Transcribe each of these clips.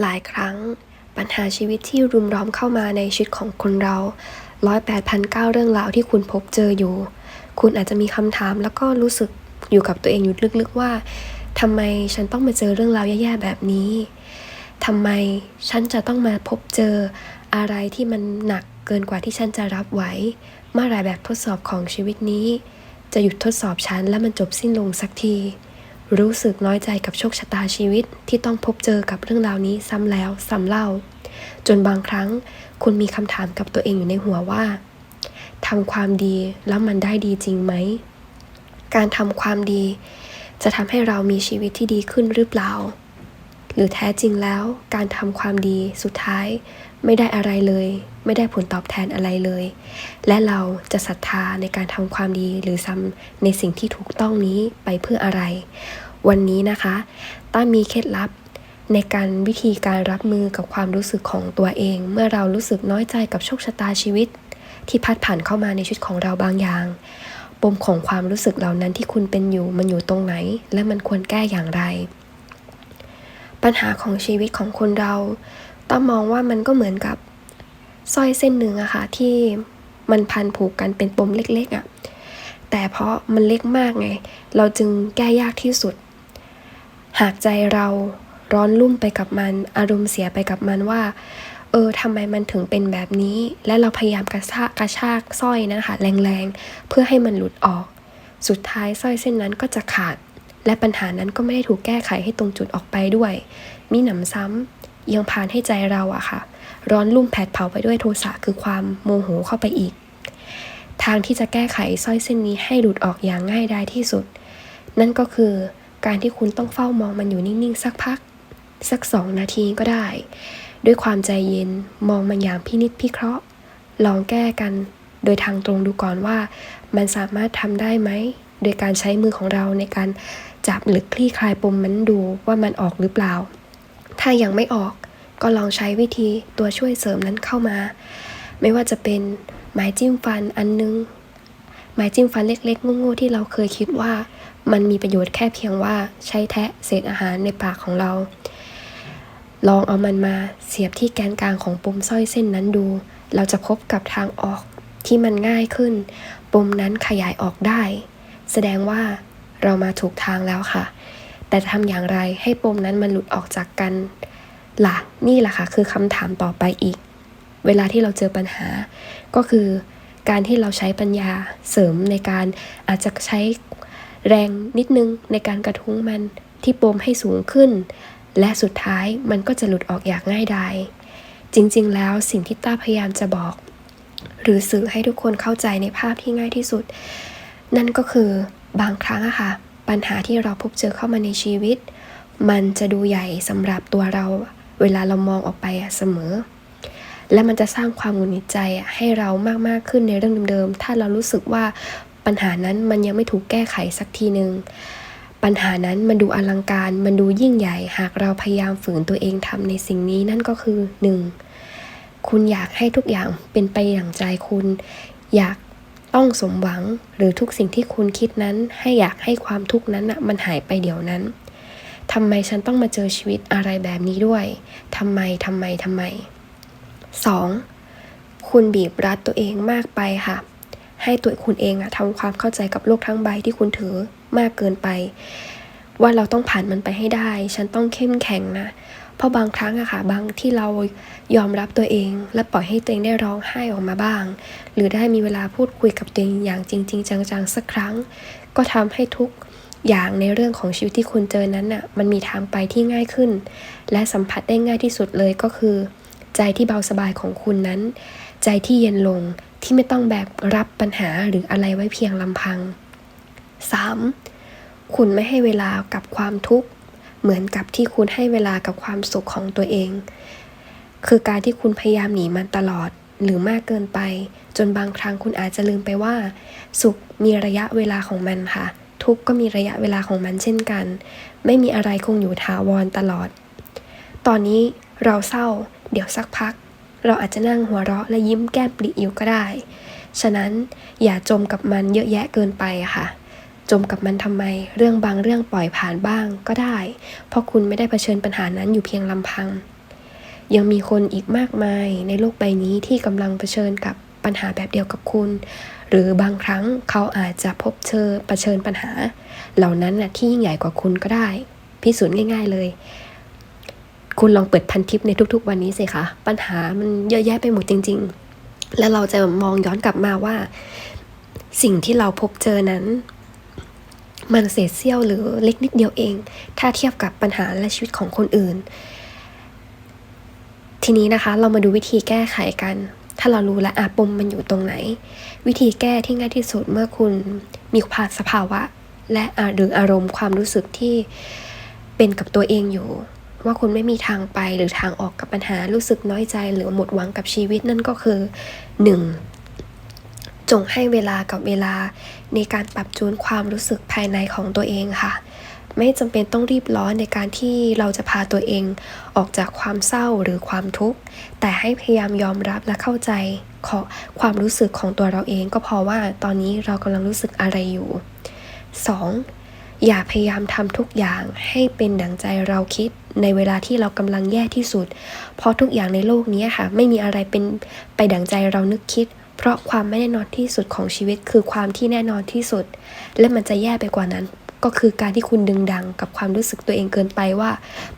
หลายครั้ง ปัญหาชีวิตที่รุมล้อมเข้ามาในชีวิตของคนเราร้อยแปดพันเก้าเรื่องราวที่คุณพบเจออยู่ คุณอาจจะมีคำถามแล้วก็รู้สึกอยู่กับตัวเองอยู่ลึกๆว่าทำไมฉันต้องมาเจอเรื่องราวแย่ๆแบบนี้ทำไมฉันจะต้องมาพบเจออะไรที่มันหนักเกินกว่าที่ฉันจะรับไหวเมื่อไรแบบทดสอบของชีวิตนี้ จะหยุดทดสอบฉันและมันจบสิ้นลงสักที รู้สึกน้อยใจกับโชคชะตาชีวิตที่ต้องพบเจอกับเรื่องราวนี้ซ้ำแล้วซ้ำเล่า จนบางครั้งคุณมีคำถามกับตัวเองอยู่ในหัวว่าทำความดีแล้วมันได้ดีจริงไหม การทำความดี จะทำให้เรามีชีวิตที่ดีขึ้นหรือเปล่า หรือแท้จริงแล้วการทำความดีสุดท้าย ไม่ได้อะไรเลย ไม่ได้ผลตอบแทนอะไรเลย และเราจะศรัทธาในการทำความดีหรือซ้ำในสิ่งที่ถูกต้องนี้ไปเพื่ออะไร วันนี้นะคะต้ามีเคล็ดลับในการวิธีการรับมือกับความรู้สึกของตัวเอง เมื่อเรารู้สึกน้อยใจกับโชคชะตาชีวิต ที่พัดผ่านเข้ามาในชีวิตของเราบางอย่างปมของความรู้สึกเหล่านั้นที่คุณเป็นอยู่มันอยู่ตรงไหน และมันควรแก้อย่างไร ปัญหาของชีวิตของคนเรา ต้องมองว่ามันก็เหมือนกับสร้อยเส้นหนึ่งอะค่ะที่มันพันผูกกันเป็นปมเล็กๆอะแต่เพราะมันเล็กมากไง เราจึงแก้ยากที่สุด หากใจเราร้อนรุ่มไปกับมัน อารมณ์เสียไปกับมันว่า เออทำไมมันถึงเป็นแบบนี้ และเราพยายามกระชากกระชากสร้อยนะคะแรงๆ เพื่อให้มันหลุดออก สุดท้ายสร้อยเส้นนั้นก็จะขาด และปัญหานั้นก็ไม่ได้ถูกแก้ไขให้ตรงจุดออกไปด้วย มีหนำซ้ำยังผ่านให้ใจเราอะค่ะ ร้อนรุ่มแผดเผาไปด้วยโทสะคือความโมโหเข้าไปอีก ทางที่จะแก้ไขสร้อยเส้นนี้ให้หลุดออกอย่างง่ายดายที่สุด นั่นก็คือการที่คุณต้องเฝ้ามองมันอยู่นิ่งๆ สักพัก สักสองนาทีก็ได้ ด้วยความใจเย็นมองมันอย่างพินิจพิเคราะห์ ลองแก้กันโดยทางตรงดูก่อนว่า มันสามารถทำได้ไหม โดยการใช้มือของเราในการ จับหรือคลี่คลายปมมันดูว่ามันออกหรือเปล่า ถ้ายังไม่ออกก็ลองใช้วิธีตัวช่วยเสริมนั้นเข้ามา ไม่ว่าจะเป็นไม้จิ้มฟันอันนึง ไม้จิ้มฟันเล็กๆง่ๆที่เราเคยคิดว่า มันมีประโยชน์แค่เพียงว่าใช้แทะเศษอาหารในปากของเรา ลองเอามันมาเสียบที่แกนกลางของปมสร้อยเส้นนั้นดู เราจะพบกับทางออกที่มันง่ายขึ้น ปมนั้นขยายออกได้ แสดงว่า เรามาถูกทางแล้วค่ะ แต่ทำอย่างไรให้ปมนั้นมันหลุดออกจากกันล่ะนี่แหละค่ะคือคำถามต่อไปอีก เวลาที่เราเจอปัญหา ก็คือการที่เราใช้ปัญญาเสริมในการอาจจะใช้แรงนิดนึงในการกระทุ้งมันที่ปมให้สูงขึ้น และสุดท้ายมันก็จะหลุดออกอย่างง่ายดายจริงๆ แล้วสิ่งที่ต้าพยายามจะบอก หรือสื่อให้ทุกคนเข้าใจในภาพที่ง่ายที่สุด นั่นก็คือ บางครั้งอะค่ะ ปัญหาที่เราพบเจอเข้ามาในชีวิต มันจะดูใหญ่สำหรับตัวเราเวลาเรามองออกไปอะเสมอ และมันจะสร้างความหงุดหงิดใจให้เรามากๆขึ้นในเรื่องเดิมๆ ถ้าเรารู้สึกว่าปัญหานั้นมันยังไม่ถูกแก้ไขสักทีหนึ่งปัญหานั้นมันดูอลังการ มันดูยิ่งใหญ่ หากเราพยายามฝืนตัวเองทำในสิ่งนี้นั่นก็คือ 1. คุณอยากให้ทุกอย่างเป็นไปอย่างใจคุณ อยาก ต้องสมหวัง หรือทุกสิ่งที่คุณคิดนั้น ให้อยากให้ความทุกข์นั้นนะมันหายไปเดี๋ยวนั้นทำไมฉันต้องมาเจอชีวิตอะไรแบบนี้ด้วยทำไมทำไมทำไม 2. คุณบีบรัดตัวเองมากไปค่ะ ให้ตัวคุณเองอะทำความเข้าใจกับโลกทั้งใบที่คุณถือมากเกินไป ว่าเราต้องผ่านมันไปให้ได้ ฉันต้องเข้มแข็งนะ เพราะบางครั้งอะค่ะบางที่เรายอมรับตัวเอง และปล่อยให้ตัวเองได้ร้องไห้ออกมาบ้าง หรือได้มีเวลาพูดคุยกับตัวเองอย่างจริง ๆ จังๆสักครั้ง ก็ทำให้ทุกอย่างในเรื่องของชีวิตที่คุณเจอนั้นน่ะมันมีทางไปที่ง่ายขึ้น และสัมผัสได้ง่ายที่สุดเลยก็คือ ใจที่เบาสบายของคุณนั้น ใจที่เย็นลงที่ไม่ต้องแบกรับปัญหาหรืออะไรไว้เพียงลำพัง 3. คุณไม่ให้เวลากับความทุกข์ เหมือนกับที่คุณให้เวลากับความสุขของตัวเอง คือการที่คุณพยายามหนีมันตลอดหรือมากเกินไป จนบางครั้งคุณอาจจะลืมไปว่า สุขมีระยะเวลาของมันค่ะ ทุกก็มีระยะเวลาของมันเช่นกัน ไม่มีอะไรคงอยู่ถาวรตลอด ตอนนี้เราเศร้า เดี๋ยวสักพัก เราอาจจะนั่งหัวเราะและยิ้มแก้มปริอยู่ก็ได้ ฉะนั้นอย่าจมกับมันเยอะแยะเกินไปค่ะ จมกับมันทำไม เรื่องบางเรื่องปล่อยผ่านบ้างก็ได้ เพราะคุณไม่ได้เผชิญปัญหานั้นอยู่เพียงลำพัง ยังมีคนอีกมากมายในโลกใบนี้ที่กำลังเผชิญกับปัญหาแบบเดียวกับคุณ หรือบางครั้งเขาอาจจะพบเจอเผชิญปัญหา เหล่านั้นนะที่ยิ่งใหญ่กว่าคุณก็ได้ พิสูจน์ง่าย ๆเลย คุณลองเปิดพันทิปในทุก ๆ วันนี้สิคะปัญหามันเยอะแยะไปหมดจริง ๆ แล้วเราจะมองย้อนกลับมาว่า สิ่งที่เราพบเจอนั้น มันเศษเสี้ยวหรือเล็กนิดเดียวเอง ถ้าเทียบกับปัญหาและชีวิตของคนอื่น ทีนี้นะคะเรามาดูวิธีแก้ไขกัน ถ้าเรารู้แล้วอาปมมันอยู่ตรงไหน วิธีแก้ที่ง่ายที่สุดเมื่อคุณมีภาสภาวะ และอาหรืออารมณ์ความรู้สึกที่เป็นกับตัวเองอยู่ ว่าคุณไม่มีทางไปหรือทางออกกับปัญหารู้สึกน้อยใจ หรือหมดหวังกับชีวิตนั่นก็คือ 1. จงให้เวลากับเวลาในการปรับจูนความรู้สึกภายในของตัวเองค่ะ ไม่จำเป็นต้องรีบร้อนในการที่เราจะพาตัวเองออกจากความเศร้าหรือความทุกข์ แต่ให้พยายามยอมรับและเข้าใจขอความรู้สึกของตัวเราเองก็พราะว่าตอนนี้เรากำลังรู้สึกอะไรอยู่ 2. อย่าพยายามทำทุกอย่างให้เป็นดังใจเราคิดในเวลาที่เรากำลังแย่ที่สุด เพราะทุกอย่างในโลกนี้ค่ะ ไม่มีอะไรเป็นไปดังใจเรานึกคิด เพราะความไม่แน่นอนที่สุดของชีวิตคือความที่แน่นอนที่สุด และมันจะแย่ไปกว่านั้น ก็คือการที่คุณดึงดังกับความรู้สึกตัวเองเกินไปว่า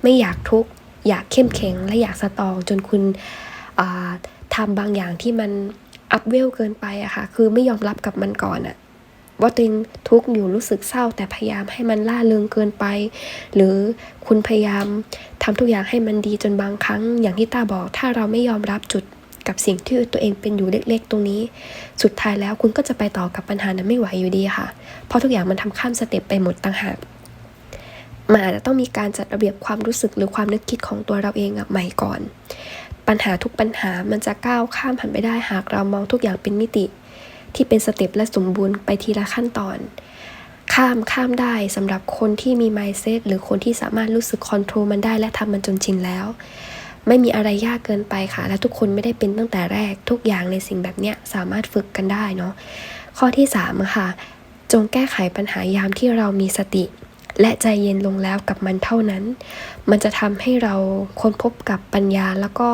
ไม่อยากทุกข์อยากเข้มแข็งและอยากสตองจนคุณอ่าทำบางอย่างที่มันอัพเวลเกินไปอะค่ะคือไม่ยอมรับกับมันก่อนอะว่าตัวเองทุกข์อยู่รู้สึกเศร้า แต่พยายามให้มันล่าเริงเกินไป หรือคุณพยายามทำทุกอย่างให้มันดีจนบางครั้ง อย่างที่ตาบอกถ้าเราไม่ยอมรับจุด กับสิ่งที่ตัวเองเป็นอยู่เล็กๆ ตรงนี้ สุดท้ายแล้วคุณก็จะไปต่อกับปัญหานั้นไม่ไหวอยู่ดีค่ะ เพราะทุกอย่างมันทำข้ามสเต็ปไปหมดต่างหากมันอาจจะต้องมีการจัดระเบียบความรู้สึกหรือความนึกคิดของตัวเราเองใหม่ก่อน ปัญหาทุกปัญหามันจะก้าวข้ามผ่านไปได้หากเรามองทุกอย่างเป็นมิติ ที่เป็นสเต็ปและสมบูรณ์ไปทีละขั้นตอน ข้ามข้ามได้สำหรับคนที่มี mindset หรือคนที่สามารถรู้สึกคอนโทรลมันได้และทำมันจนชินแล้ว ไม่มีอะไรยากเกินไปค่ะ และทุกคนไม่ได้เป็นตั้งแต่แรกทุกอย่างในสิ่งแบบเนี้ยสามารถฝึกกันได้เนาะข้อที่3อะค่ะจงแก้ไขปัญหายามที่เรามีสติ และใจเย็นลงแล้วกับมันเท่านั้น มันจะทำให้เราค้นพบกับปัญญาแล้วก็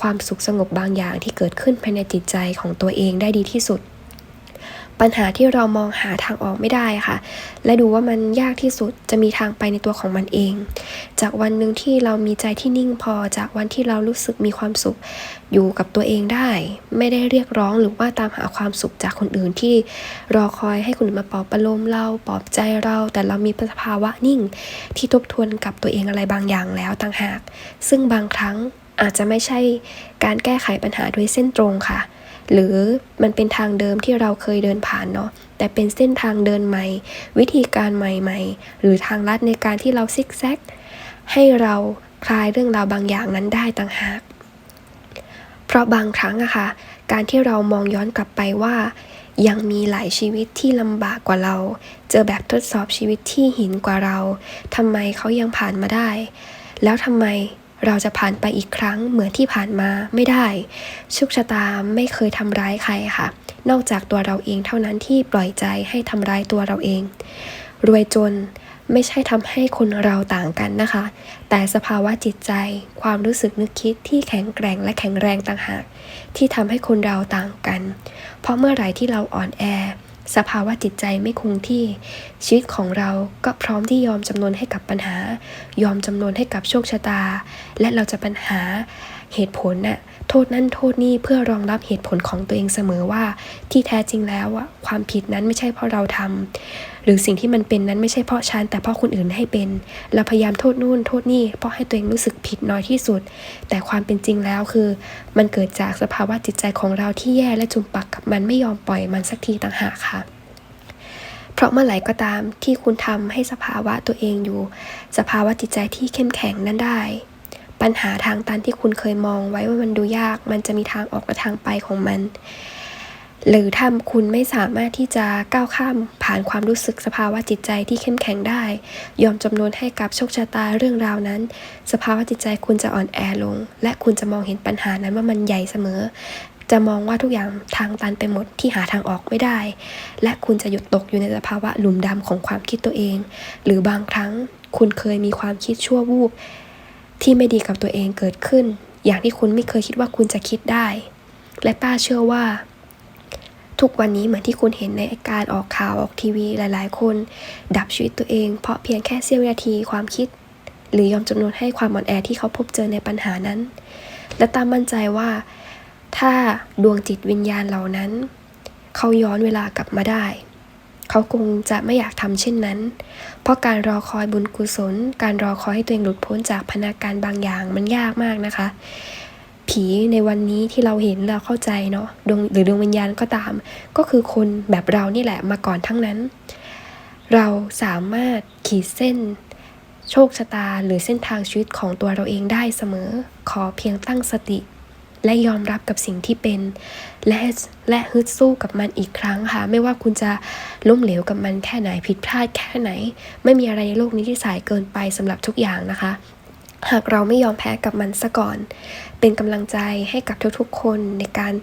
ความสุขสงบบางอย่างที่เกิดขึ้นภายในจิตใจของตัวเองได้ดีที่สุด ปัญหาที่เรามองหาทางออกไม่ได้ค่ะ และดูว่ามันยากที่สุดจะมีทางไปในตัวของมันเอง จากวันหนึ่งที่เรามีใจที่นิ่งพอจากวันที่เรารู้สึกมีความสุขอยู่กับตัวเองได้ ไม่ได้เรียกร้องหรือว่าตามหาความสุขจากคนอื่นที่รอคอยให้คนอื่นมาปลอบประโลมเราปลอบใจเรา แต่เรามีสภาวะนิ่ง ที่ทบทวนกับตัวเองอะไรบางอย่างแล้วต่างหาก ซึ่งบางครั้งอาจจะไม่ใช่การแก้ไขปัญหาโดยเส้นตรงค่ะ หรือมันเป็นทางเดิมที่เราเคยเดินผ่านเนาะแต่เป็นเส้นทางเดินใหม่ วิธีการใหม่ๆ หรือทางลัดในการที่เราซิกแซกให้เราคลายเรื่องราวบางอย่างนั้นได้ต่างหาก เพราะบางครั้งอะค่ะ การที่เรามองย้อนกลับไปว่า ยังมีหลายชีวิตที่ลำบากกว่าเรา เจอแบบทดสอบชีวิตที่หินกว่าเราทำไมเขายังผ่านมาได้ แล้วทำไม เราจะผ่านไปอีกครั้งเหมือนที่ผ่านมาไม่ได้โชคชะตาไม่เคยทำร้ายใครค่ะ นอกจากตัวเราเองเท่านั้นที่ปล่อยใจให้ทำร้ายตัวเราเอง รวยจนไม่ใช่ทำให้คนเราต่างกันนะคะ แต่สภาวะจิตใจ ความรู้สึกนึกคิดที่แข็งแกร่งและแข็งแรงต่างหาก ที่ทำให้คนเราต่างกัน เพราะเมื่อไหร่ที่เราอ่อนแอ สภาวะจิตใจไม่คงที่ ชีวิตของเราก็พร้อมที่ยอมจำนนให้กับปัญหา ยอมจำนนให้กับโชคชะตา และเราจะปัญหาเหตุผลน่ะ โทษนั่นโทษนี่เพื่อรองรับเหตุผลของตัวเองเสมอว่า ที่แท้จริงแล้วอะความผิดนั้นไม่ใช่เพราะเราทำหรือสิ่งที่มันเป็นนั้นไม่ใช่เพราะฉันแต่เพราะคนอื่นให้เป็น เราพยายามโทษนู่นโทษนี่เพราะให้ตัวเองรู้สึกผิดน้อยที่สุด แต่ความเป็นจริงแล้วคือ มันเกิดจากสภาวะจิตใจของเราที่แย่และจุมปักกับมันไม่ยอมปล่อยมันสักทีต่างหากค่ะเพราะเมื่อไหร่ก็ตามที่คุณทำให้สภาวะตัวเองอยู่ สภาวะจิตใจที่เข้มแข็งนั้นได้ ปัญหาทางตันที่คุณเคยมองไว้ว่ามันดูยาก มันจะมีทางออกและทางไปของมัน หรือถ้าคุณไม่สามารถที่จะก้าวข้ามผ่านความรู้สึกสภาวะจิตใจที่เข้มแข็งได้ ยอมจำนวนให้กับโชคชะตาเรื่องราวนั้น สภาวะจิตใจคุณจะอ่อนแอลง และคุณจะมองเห็นปัญหานั้นว่ามันใหญ่เสมอ จะมองว่าทุกอย่างทางตันไปหมดที่หาทางออกไม่ได้ และคุณจะหยุดตกอยู่ในสภาวะหลุมดำของความคิดตัวเอง หรือบางครั้งคุณเคยมีความคิดชั่ววูบ ที่ไม่ดีกับตัวเองเกิดขึ้น อย่างที่คุณไม่เคยคิดว่าคุณจะคิดได้ และต้าเชื่อว่า ทุกวันนี้เหมือนที่คุณเห็นในการออกข่าวออกทีวีหลาย ๆ คน ดับชีวิตตัวเอง เพราะเพียงแค่เสี้ยววินาทีความคิด หรือยอมจำนวนให้ความอ่อนแอที่เขาพบเจอในปัญหานั้น และตามมั่นใจว่า ถ้าดวงจิตวิญญาณเหล่านั้น เขาย้อนเวลากลับมาได้ เขาคงจะไม่อยากทำเช่นนั้น เพราะการรอคอยบุญกุศล การรอคอยให้ตัวเองหลุดพ้นจากพนาการบางอย่างมันยากมากนะคะ ผีในวันนี้ที่เราเห็นเราเข้าใจเนาะดวงหรือดวงวิญญาณก็ตาม ก็คือคนแบบเรานี่แหละมาก่อนทั้งนั้น เราสามารถขีดเส้น โชคชะตาหรือเส้นทางชีวิตของตัวเราเองได้เสมอ ขอเพียงตั้งสติ และยอมรับกับสิ่งที่เป็น และและฮึดสู้กับมันอีกครั้งค่ะ ไม่ว่าคุณจะล้มเหลวกับมันแค่ไหนผิดพลาดแค่ไหน ไม่มีอะไรในโลกนี้ที่สายเกินไปสำหรับทุกอย่างนะคะ หากเราไม่ยอมแพ้กับมันซะก่อน เป็นกำลังใจให้กับทุกๆคนในการ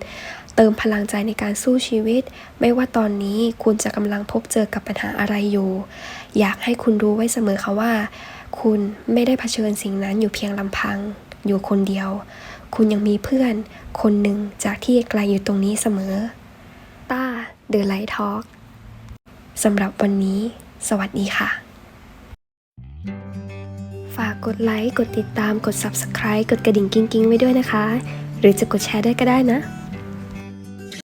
เติมพลังใจในการสู้ชีวิต ไม่ว่าตอนนี้คุณจะกำลังพบเจอกับปัญหาอะไรอยู่ อยากให้คุณรู้ไว้เสมอค่ะว่า คุณไม่ได้เผชิญสิ่งนั้นอยู่เพียงลำพังอยู่คนเดียว คุณยังมีเพื่อน คนหนึ่งจากที่ไกลอยู่ตรงนี้เสมอ ต้าเดอะไลท์ทอล์กสำหรับวันนี้ สวัสดีค่ะ ฝากกดไลค์ กดติดตาม กด Subscribe กดกระดิ่งกิ้งๆ ไว้ด้วยนะคะ หรือจะกดแชร์ได้ก็ได้นะ